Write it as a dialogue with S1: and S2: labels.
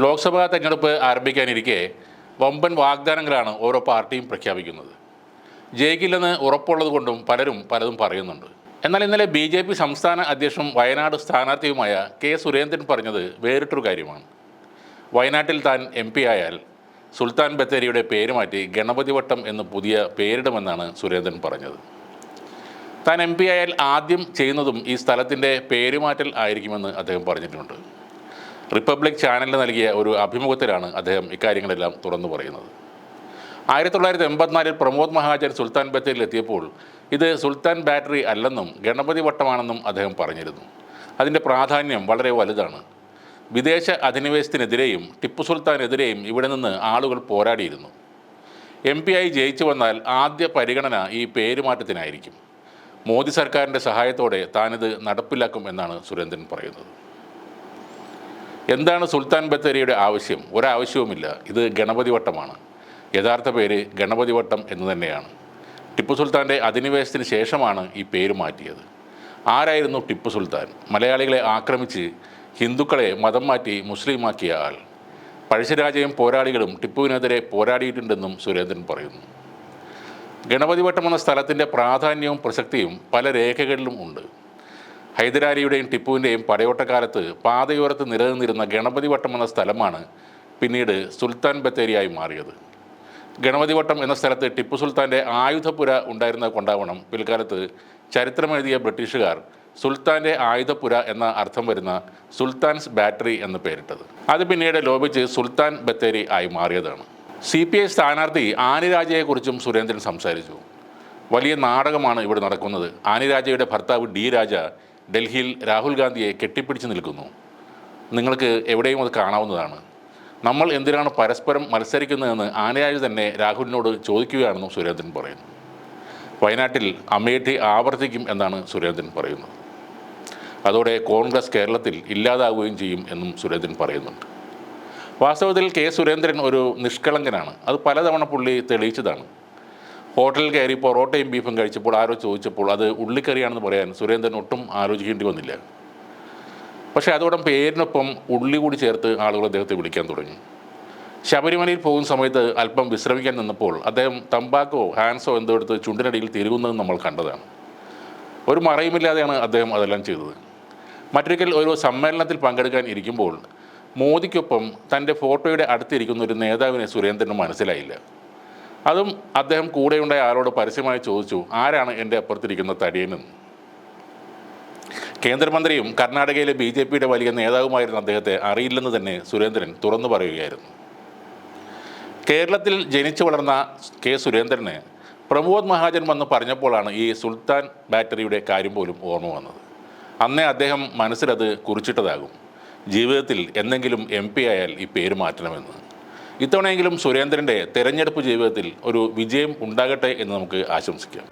S1: ലോക്സഭാ തെരഞ്ഞെടുപ്പ് ആരംഭിക്കാനിരിക്കെ വമ്പൻ വാഗ്ദാനങ്ങളാണ് ഓരോ പാർട്ടിയും പ്രഖ്യാപിക്കുന്നത്. ജയിക്കില്ലെന്ന് ഉറപ്പുള്ളത് കൊണ്ടും പലരും പലതും പറയുന്നുണ്ട്. എന്നാൽ ഇന്നലെ ബി ജെ പി സംസ്ഥാന അധ്യക്ഷനും വയനാട് സ്ഥാനാർത്ഥിയുമായ കെ സുരേന്ദ്രൻ പറഞ്ഞത് വേറിട്ടൊരു കാര്യമാണ്. വയനാട്ടിൽ താൻ എം പി ആയാൽ സുൽത്താൻ ബത്തേരിയുടെ പേര് മാറ്റി ഗണപതി വട്ടം എന്ന് പുതിയ പേരിടുമെന്നാണ് സുരേന്ദ്രൻ പറഞ്ഞത്. താൻ എം പി ആയാൽ ആദ്യം ചെയ്യുന്നതും ഈ സ്ഥലത്തിന്റെ പേരുമാറ്റൽ ആയിരിക്കുമെന്ന് അദ്ദേഹം പറഞ്ഞിട്ടുണ്ട്. റിപ്പബ്ലിക് ചാനലിന് നൽകിയ ഒരു അഭിമുഖത്തിലാണ് അദ്ദേഹം ഇക്കാര്യങ്ങളെല്ലാം തുറന്നു പറയുന്നത്. ആയിരത്തി തൊള്ളായിരത്തി എൺപത്തിനാലിൽ പ്രമോദ് മഹാജൻ സുൽത്താൻ ബത്തേരിയിൽ എത്തിയപ്പോൾ ഇത് സുൽത്താൻ ബാറ്ററി അല്ലെന്നും ഗണപതി വട്ടമാണെന്നും അദ്ദേഹം പറഞ്ഞിരുന്നു. അതിന്റെ പ്രാധാന്യം വളരെ വലുതാണ്. വിദേശ അധിനിവേശത്തിനെതിരെയും ടിപ്പു സുൽത്താനെതിരെയും ഇവിടെ നിന്ന് ആളുകൾ പോരാടിയിരുന്നു. എം പി ആയി ജയിച്ചു വന്നാൽ ആദ്യ പരിഗണന ഈ പേരുമാറ്റത്തിനായിരിക്കും. മോദി സർക്കാരിന്റെ സഹായത്തോടെ താനിത് നടപ്പിലാക്കും എന്നാണ് സുരേന്ദ്രൻ പറയുന്നത്. എന്താണ് സുൽത്താൻ ബത്തേരിയുടെ ആവശ്യം? ഒരാവശ്യവുമില്ല. ഇത് ഗണപതി വട്ടമാണ് യഥാർത്ഥ പേര് ഗണപതി വട്ടം എന്ന് തന്നെയാണ്. ടിപ്പു സുൽത്താന്റെ അധിനിവേശത്തിന് ശേഷമാണ് ഈ പേര് മാറ്റിയത്. ആരായിരുന്നു ടിപ്പു സുൽത്താൻ? മലയാളികളെ ആക്രമിച്ച് ഹിന്ദുക്കളെ മതം മാറ്റി മുസ്ലിമാക്കിയ ആൾ. പഴശ്ശിരാജയും പോരാളികളും ടിപ്പുവിനെതിരെ പോരാടിയിട്ടുണ്ടെന്നും സുരേന്ദ്രൻ പറയുന്നു. ഗണപതിവട്ടം എന്ന സ്ഥലത്തിന്റെ പ്രാധാന്യവും പ്രസക്തിയും പല രേഖകളിലും ഉണ്ട്. ഹൈദരാലിയുടെയും ടിപ്പുവിന്റെയും പടയോട്ടക്കാലത്ത് പാതയോരത്ത് നിലനിന്നിരുന്ന ഗണപതി വട്ടം എന്ന സ്ഥലമാണ് പിന്നീട് സുൽത്താൻ ബത്തേരിയായി മാറിയത്. ഗണപതി വട്ടം എന്ന സ്ഥലത്ത് ടിപ്പു സുൽത്താന്റെ ആയുധപുര ഉണ്ടായിരുന്നത് കൊണ്ടാവണം. പിൽക്കാലത്ത് ചരിത്രമെഴുതിയ ബ്രിട്ടീഷുകാർ സുൽത്താന്റെ ആയുധപുര എന്ന അർത്ഥം വരുന്ന സുൽത്താൻസ് ബാറ്ററി എന്ന് പേരിട്ടത്. അത് പിന്നീട് ലോപിച്ച് സുൽത്താൻ ബത്തേരി ആയി മാറിയതാണ്. സി പി ഐ സ്ഥാനാർത്ഥി ആനിരാജയെക്കുറിച്ചും സുരേന്ദ്രൻ സംസാരിച്ചു. വലിയ നാടകമാണ് ഇവിടെ നടക്കുന്നത്. ആനിരാജയുടെ ഭർത്താവ് ഡി രാജ ഡൽഹിയിൽ രാഹുൽ ഗാന്ധിയെ കെട്ടിപ്പിടിച്ച് നിൽക്കുന്നു. നിങ്ങൾക്ക് എവിടെയും അത് കാണാവുന്നതാണ്. നമ്മൾ എന്തിനാണ് പരസ്പരം മത്സരിക്കുന്നതെന്ന് ആനയായി തന്നെ രാഹുലിനോട് ചോദിക്കുകയാണെന്നും സുരേന്ദ്രൻ പറയുന്നു. വയനാട്ടിൽ അമേഠി ആവർത്തിക്കും എന്നാണ് സുരേന്ദ്രൻ പറയുന്നത്. അതോടെ കോൺഗ്രസ് കേരളത്തിൽ ഇല്ലാതാവുകയും ചെയ്യും എന്നും സുരേന്ദ്രൻ പറയുന്നുണ്ട്. വാസ്തവത്തിൽ കെ സുരേന്ദ്രൻ ഒരു നിഷ്കളങ്കനാണ്. അത് പലതവണ പുള്ളി തെളിയിച്ചതാണ്. ഹോട്ടലിൽ കയറി പൊറോട്ടയും ബീഫും കഴിച്ചപ്പോൾ ആരോ ചോദിച്ചപ്പോൾ അത് ഉള്ളിക്കറിയാണെന്ന് പറയാൻ സുരേന്ദ്രൻ ഒട്ടും ആലോചിക്കേണ്ടി വന്നില്ല. പക്ഷേ അതോടൊപ്പം പേരിനൊപ്പം ഉള്ളി കൂടി ചേർത്ത് ആളുകൾ അദ്ദേഹത്തെ വിളിക്കാൻ തുടങ്ങി. ശബരിമലയിൽ പോകുന്ന സമയത്ത് അല്പം വിശ്രമിക്കാൻ നിന്നപ്പോൾ അദ്ദേഹം തമ്പാക്കോ ഹാൻസോ എന്തോ എടുത്ത് ചുണ്ടിനടിയിൽ തിരുകുന്നത് നമ്മൾ കണ്ടതാണ്. ഒരു മറയുമില്ലാതെയാണ് അദ്ദേഹം അതെല്ലാം ചെയ്തത്. മറ്റൊരിക്കൽ ഒരു സമ്മേളനത്തിൽ പങ്കെടുക്കാൻ ഇരിക്കുമ്പോൾ മോദിക്കൊപ്പം തന്റെ ഫോട്ടോയുടെ അടുത്തിരിക്കുന്ന ഒരു നേതാവിനെ സുരേന്ദ്രന് മനസ്സിലായില്ല. അതും അദ്ദേഹം കൂടെയുണ്ടായ ആളോട് പരസ്യമായി ചോദിച്ചു ആരാണ് എന്റെ അപ്പുറത്തിരിക്കുന്ന തടിയനെന്ന് കേന്ദ്രമന്ത്രിയും കർണാടകയിലെ ബി ജെ പിയുടെ വലിയ നേതാവുമായിരുന്ന അദ്ദേഹത്തെ അറിയില്ലെന്ന് തന്നെ സുരേന്ദ്രൻ തുറന്നു പറയുകയായിരുന്നു. കേരളത്തിൽ ജനിച്ചു വളർന്ന കെ സുരേന്ദ്രന് പ്രമോദ് മഹാജൻ വന്ന് പറഞ്ഞപ്പോഴാണ് ഈ സുൽത്താൻ ബാറ്ററിയുടെ കാര്യം പോലും ഓർമ്മ വന്നത്. അന്നേ അദ്ദേഹം മനസ്സിലത് കുറിച്ചിട്ടതാകും. ജീവിതത്തിൽ എന്തെങ്കിലും എം ആയാൽ ഈ പേര് മാറ്റണമെന്ന്. ഇത്തവണയെങ്കിലും സുരേന്ദ്രന്റെ തെരഞ്ഞെടുപ്പ് ജീവിതത്തിൽ ഒരു വിജയം ഉണ്ടാകട്ടെ എന്ന് നമുക്ക് ആശംസിക്കാം.